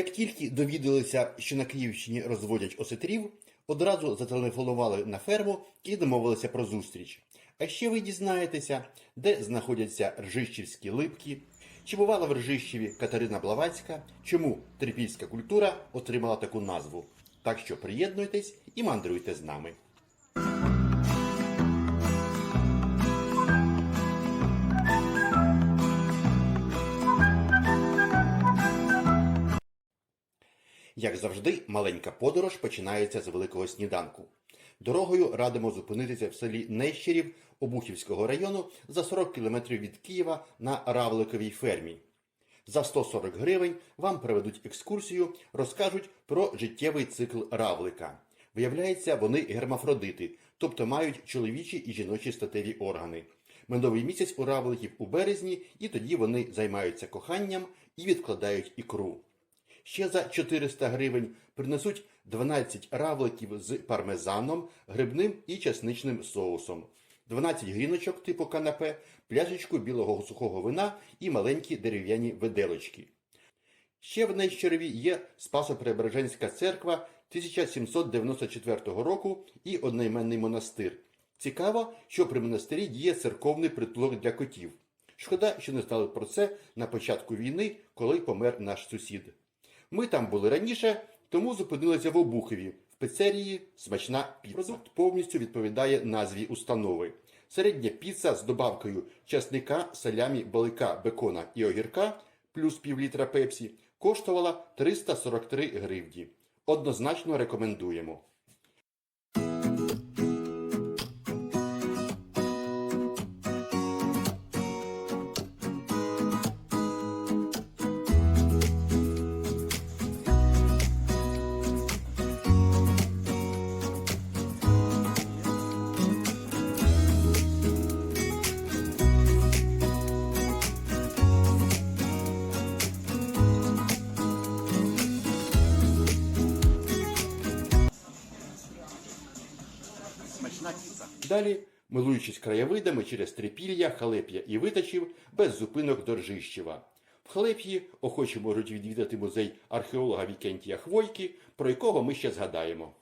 Як тільки довідалися, що на Київщині розводять осетрів, одразу зателефонували на ферму і домовилися про зустріч. А ще ви дізнаєтеся, де знаходяться ржищівські липки, чи бувала в Ржищеві Катерина Блавацька, чому трипільська культура отримала таку назву. Так що приєднуйтесь і мандруйте з нами. Як завжди, маленька подорож починається з великого сніданку. Дорогою радимо зупинитися в селі Нещерів Обухівського району за 40 кілометрів від Києва на Равликовій фермі. За 140 гривень вам проведуть екскурсію, розкажуть про життєвий цикл равлика. Виявляється, вони гермафродити, тобто мають чоловічі і жіночі статеві органи. Медовий місяць у равликів у березні, і тоді вони займаються коханням і відкладають ікру. Ще за 400 гривень принесуть 12 равликів з пармезаном, грибним і часничним соусом, 12 гріночок типу канапе, пляшечку білого сухого вина і маленькі дерев'яні виделочки. Ще в Нещерові є Спасо-Преображенська церква 1794 року і одноіменний монастир. Цікаво, що при монастирі діє церковний притулок для котів. Шкода, що не знали про це на початку війни, коли помер наш сусід. Ми там були раніше, тому зупинилися в Обухові. В пицерії смачна піца. Продукт повністю відповідає назві установи. Середня піца з добавкою часника, салямі, балика, бекона і огірка плюс пів літра пепсі коштувала 343 гривні. Однозначно рекомендуємо. Смачна піца. Далі, милуючись краєвидами через Трипілля, Халеп'я і Витачів, без зупинок до Ржищева. В Халеп'ї охочі можуть відвідати музей археолога Вікентія Хвойки, про якого ми ще згадаємо.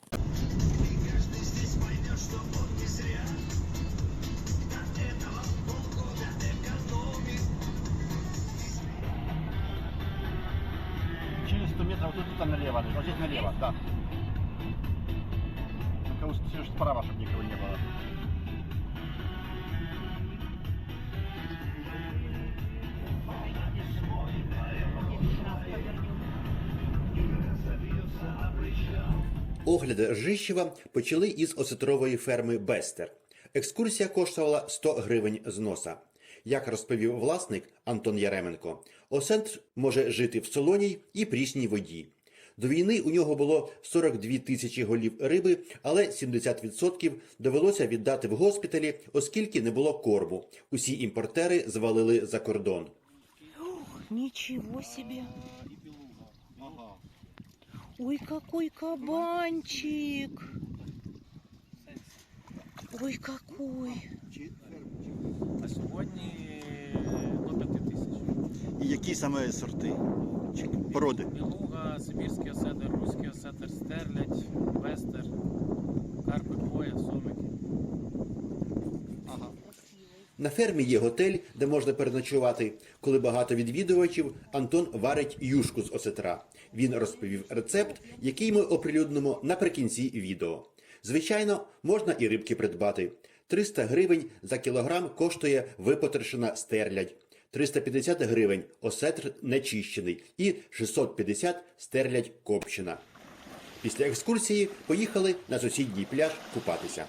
Через 100 метров тут, тут налево, вот здесь налево, да. Только уж все ж справа, чтобы никого не было. Огляди Ржищева почали із осетрової ферми Бестер. Екскурсія коштувала 100 гривень з носа. Як розповів власник Антон Яременко, осетр може жити в солоній і прісній воді. До війни у нього було 42 тисячі голів риби, але 70% довелося віддати в госпіталі, оскільки не було корму. Усі імпортери звалили за кордон. Ничего себе! Ой, какой кабанчик! Ой, какой! На сьогодні до 5 тисяч. І які саме сорти? Чи породи? Білуга, сибірський осетр, руський осетр, стерлядь, вестер, карпи, боя, сомики. Ага. На фермі є готель, де можна переночувати. Коли багато відвідувачів, Антон варить юшку з осетра. Він розповів рецепт, який ми оприлюднимо наприкінці відео. Звичайно, можна і рибки придбати. 300 гривень за кілограм коштує випотрошена стерлядь. 350 гривень осетр нечищений і 650 стерлядь копчина. Після екскурсії поїхали на сусідній пляж купатися.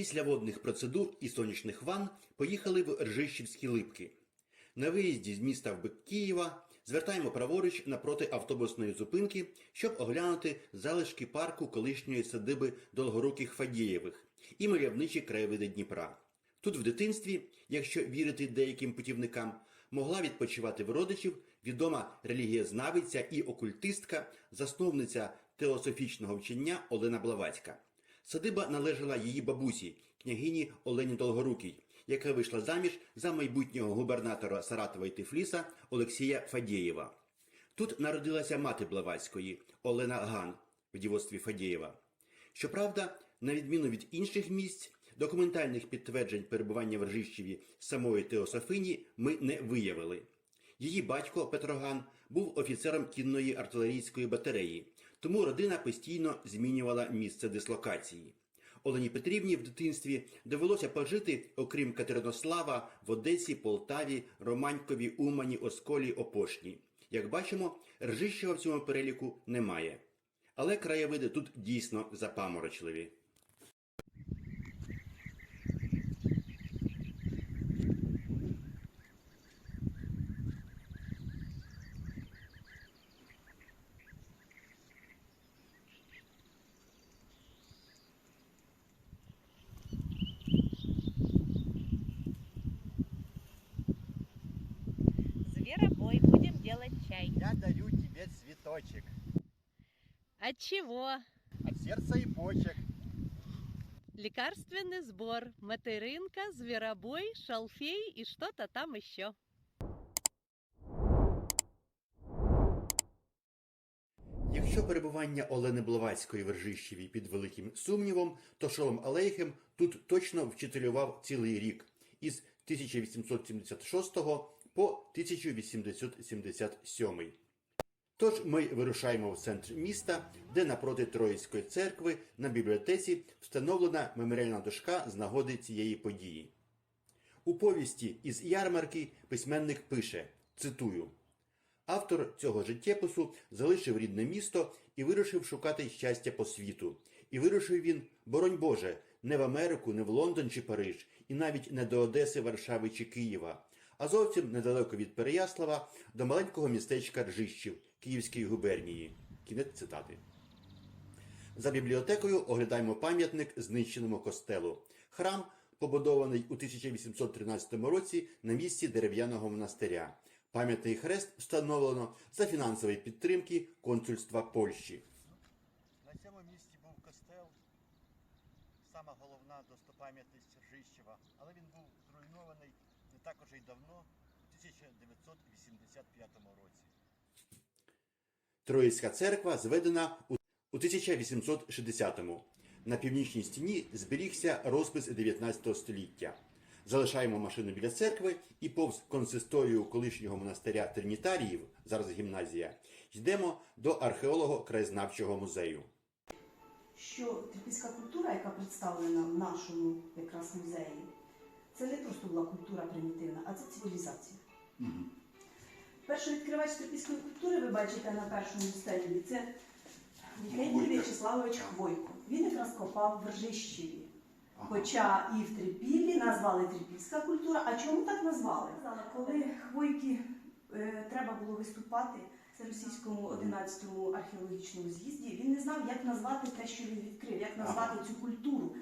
Після водних процедур і сонячних ванн поїхали в Ржищівські липки. На виїзді з міста в бик Києва звертаємо праворуч напроти автобусної зупинки, щоб оглянути залишки парку колишньої садиби Долгоруких Фадієвих, і мальовничі краєвиди Дніпра. Тут в дитинстві, якщо вірити деяким путівникам, могла відпочивати в родичів відома релігієзнавиця і окультистка, засновниця теософічного вчення Олена Блаватська. Садиба належала її бабусі, княгині Олені Долгорукій, яка вийшла заміж за майбутнього губернатора Саратова і Тифліса Олексія Фадєєва. Тут народилася мати Блаватської Олена Ган в дівоцтві Фадєєва. Щоправда, на відміну від інших місць, документальних підтверджень перебування в Ржищеві самої Теософині ми не виявили. Її батько Петроган був офіцером кінної артилерійської батареї, тому родина постійно змінювала місце дислокації. Олені Петрівні в дитинстві довелося пожити, окрім Катеринослава, в Одесі, Полтаві, Романькові, Умані, Осколі, Опошні. Як бачимо, Ржищева в цьому переліку немає. Але краєвиди тут дійсно запаморочливі. Цветочек. От чего? От сердца и почек. Лекарственный сбор, материнка, зверобой, шалфей и что-то там еще. Якщо перебування Олени Блаватської в Ржищеві під великим сумнівом, то Шолом Алейхем тут точно вчителював цілий рік із 1876 по 1877. Тож ми вирушаємо в центр міста, де напроти Троїцької церкви на бібліотеці встановлена меморіальна дошка з нагоди цієї події. У повісті із ярмарки письменник пише, цитую, Автор цього життєпису залишив рідне місто і вирушив шукати щастя по світу. І вирушив він, боронь Боже, не в Америку, не в Лондон чи Париж, і навіть не до Одеси, Варшави чи Києва, а зовсім недалеко від Переяслава до маленького містечка Ржищів Київської губернії. Кінець цитати. За бібліотекою оглядаємо пам'ятник знищеному костелу. Храм побудований у 1813 році на місці дерев'яного монастиря. Пам'ятний хрест встановлено за фінансової підтримки консульства Польщі. На цьому місці був костел, сама головна достопам'ятність Ржищева, але він був зруйнований не так уже й давно, в 1985 році. Троїцька церква зведена у у 1860-му. На північній стіні зберігся розпис 19 століття. Залишаємо машину біля церкви і повз консисторію колишнього монастиря Тринітаріїв, зараз гімназія, йдемо до археолого-краєзнавчого музею. що трипільська культура, яка представлена в нашому якраз музеї, це не просто була культура примітивна, а це цивілізація. Перший відкривач трипільської культури, ви бачите на першому стенді, це Євгеній В'ячеславович Хвойко. Він якраз копав в Ржищеві. Хоча і в Трипіллі назвали трипільська культура. А чому так назвали? Коли Хвойки е, треба було виступати це російському 11-му археологічному з'їзді, він не знав, як назвати те, що він відкрив, як назвати цю культуру.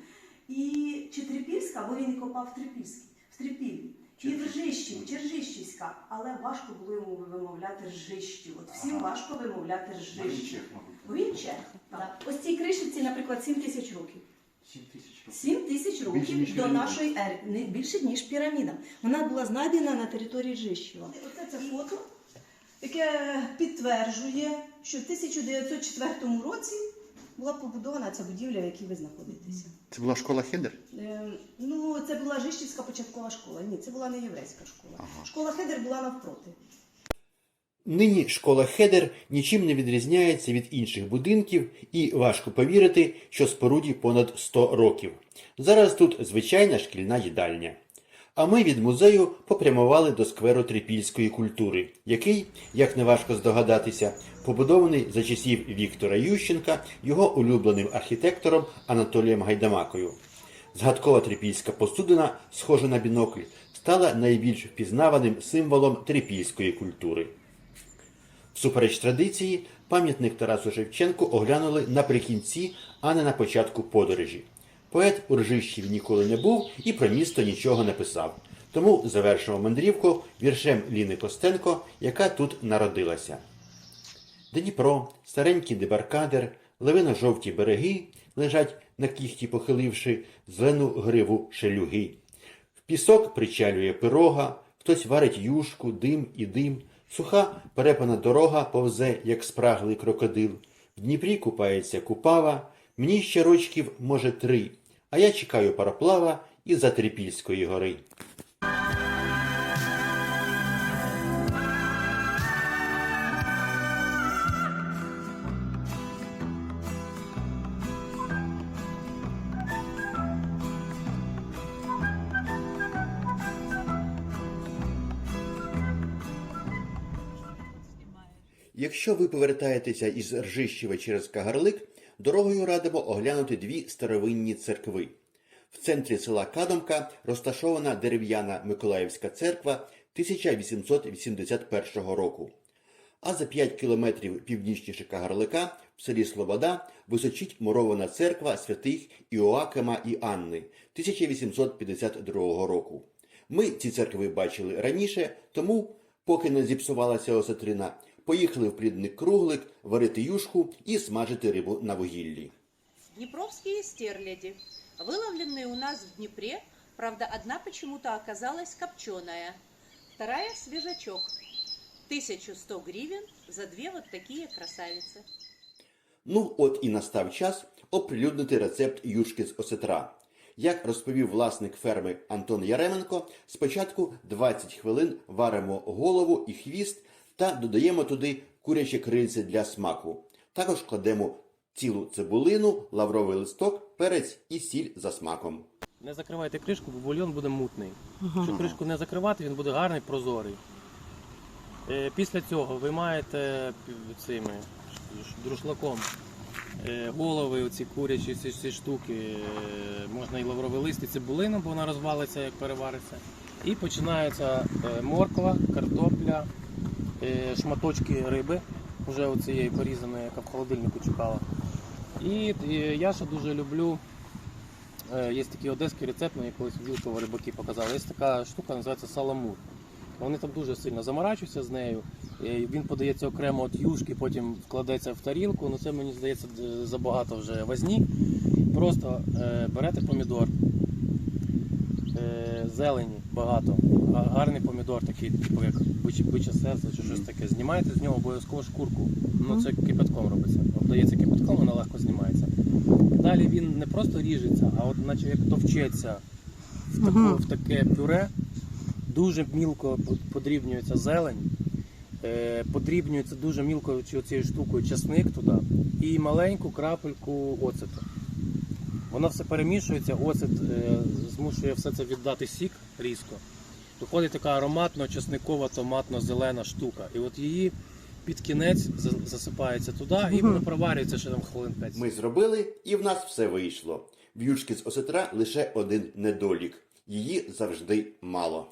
І чи Трипільська, бо він і копав в Трипільській, в Трипіллі. І в Ржищів, чи Ржищівська, але важко було йому вимовляти Ржищів. От всім важко вимовляти Ржищів. Бо він чех. Так. Ось цій кришиці, наприклад, 7 тисяч років. 7 тисяч років до нашої ери, не більше ніж піраміда. Вона була знайдена на території Ржищева. Оце це фото, яке підтверджує, що в 1904 році була побудована ця будівля, в якій ви знаходитеся. Це була школа Хедер? Е, ну, це була Жищівська початкова школа. Ні, це була не єврейська школа. Школа Хедер була навпроти. Нині школа Хедер нічим не відрізняється від інших будинків, і важко повірити, що споруді понад 100 років. Зараз тут звичайна шкільна їдальня. А ми від музею попрямували до скверу трипільської культури, який, як не важко здогадатися, побудований за часів Віктора Ющенка його улюбленим архітектором Анатолієм Гайдамакою. Згадкова трипільська посудина, схожа на бінокль, стала найбільш впізнаваним символом трипільської культури. Всупереч традиції, пам'ятник Тарасу Шевченку оглянули наприкінці, а не на початку подорожі. Поет у Ржищеві ніколи не був і про місто нічого не писав. Тому завершимо мандрівку віршем Ліни Костенко, яка тут народилася. Дніпро, старенький дебаркадер, левино-жовті береги лежать на кіхті похиливши зелену гриву шелюги. В пісок причалює пирога, хтось варить юшку, дим і дим. Суха перепана дорога повзе, як спраглий крокодил. В Дніпрі купається купава, мені ще рочків, може, три, а я чекаю пароплава із-за Трипільської гори. Якщо ви повертаєтеся із Ржищева через Кагарлик, дорогою радимо оглянути дві старовинні церкви. В центрі села Кадомка розташована дерев'яна Миколаївська церква 1881 року. А за 5 кілометрів північніше Кагарлика в селі Слобода височить мурована церква святих Іоакима і Анни 1852 року. Ми ці церкви бачили раніше, тому, поки не зіпсувалася осетрина, поїхали в плідник круглик варити юшку і смажити рибу на вугіллі. Днепровские стерляди, выловленные у нас в Днепре, правда, одна почему-то оказалась копченая, вторая свежачок. 1100 гривен за две вот такие красавицы. Ну, от і настав час оприлюднити рецепт юшки з осетра. Як розповів власник ферми Антон Яременко, спочатку 20 хвилин варимо голову і хвіст та додаємо туди куряче крильце для смаку. Також кладемо цілу цибулину, лавровий листок, перець і сіль за смаком. Не закривайте кришку, бо бульйон буде мутний. Якщо кришку не закривати, він буде гарний, прозорий. Е, Після цього ви маєте цими друшлаком е, голови, оці курячі ці, ці штуки, е, можна і лавровий лист, і цибулину, бо вона розвалиться, як перевариться. І починається е, морква, картопля, е, шматочки риби, вже оцієї порізаної, яка в холодильнику чекала. І е, я ще дуже люблю Є такий одеський рецепт, мені колись Вілково рибаки показали. Є така штука, називається саламур. Вони там дуже сильно заморачуються з нею. Він подається окремо від юшки, потім вкладається в тарілку. Ну це мені здається забагато вже возні. Просто берете помідор, зелені багато, гарний помідор, такий, типу як биче, серце чи щось таке. Знімаєте з нього обов'язково шкурку. Ну це кипятком робиться. Обдається кипятком, вона легко знімається. Далі він не просто ріжеться, а от наче як товчеться в, таку, в таке пюре. Дуже мілко подрібнюється зелень, е, подрібнюється дуже мілко цією штукою часник туди і маленьку крапельку оцету. Воно все перемішується, оцет змушує все це віддати сік різко. Виходить така ароматно-часникова, томатно-зелена штука. І от її під кінець засипається туди і воно проварюється ще там хвилин 5. Ми зробили, і в нас все вийшло. В юшки з осетра лише один недолік. Її завжди мало.